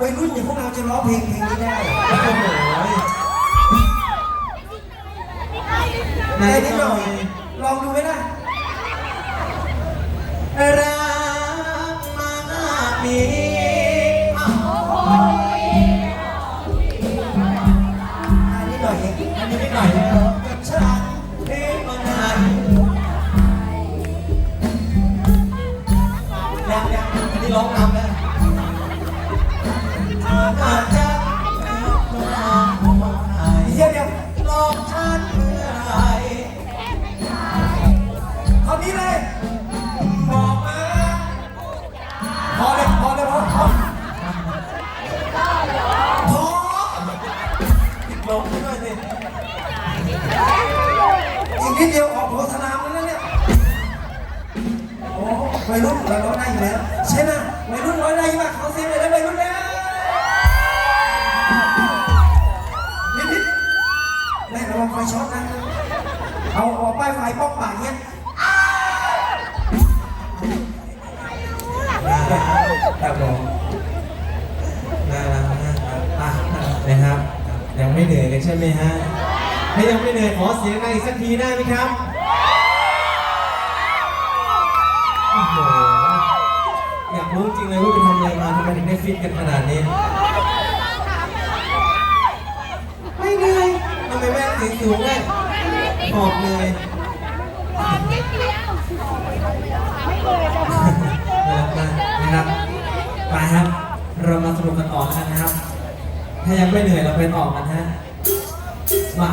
วัยรุ่นอย่างพวกเราจะร้องเพลงเพลงนี้ได้โอ้โหได้นิดหน่อยลองดูไหมล่ะรักมากมีอ้าวอันนี้หน่อยเองอันนี้ไม่หน่อยนะกับฉันเพลงมานานยังยังอันนี้ร้องนำแล้ว เธออาจจะเป็นความของใครเดี๋ยวเดี๋ยวหลอกฉันเมื่อไหรครานี้เลยบอกมาพอเลยพอเลยพอพอพอลงด้วยสิอีกนิดเดียวออกโฆษณาแล้วนะเนี่ยโอ้วัยรุ่นเราร้องได้อยู่แล้วใช่ไหมวัยรุ่นร้องได้มากเขาเสียงเลยนะวัยรุ่นแล้าป้ายป้องปาเงี้ยครับผมน่ารักมากครับอะนะครับ ยังไม่เหนื่อยเลยใช่ไหมฮะถ้ายังไม่เหนื่อยขอเสียงดังอีกสักทีได้ไหมครับโอ้โหอยากรู้จริงเลยว่าไปทำอะไรมาทำไมถึงได้ฟิตกันขนาดนี้ ไม่เหนื่อยทำไมแม่เสียงสูงได้หอบเหนื่อย กันนะครับ ถ้ายังไม่เหนื่อยเราไปต่อกันฮะ มา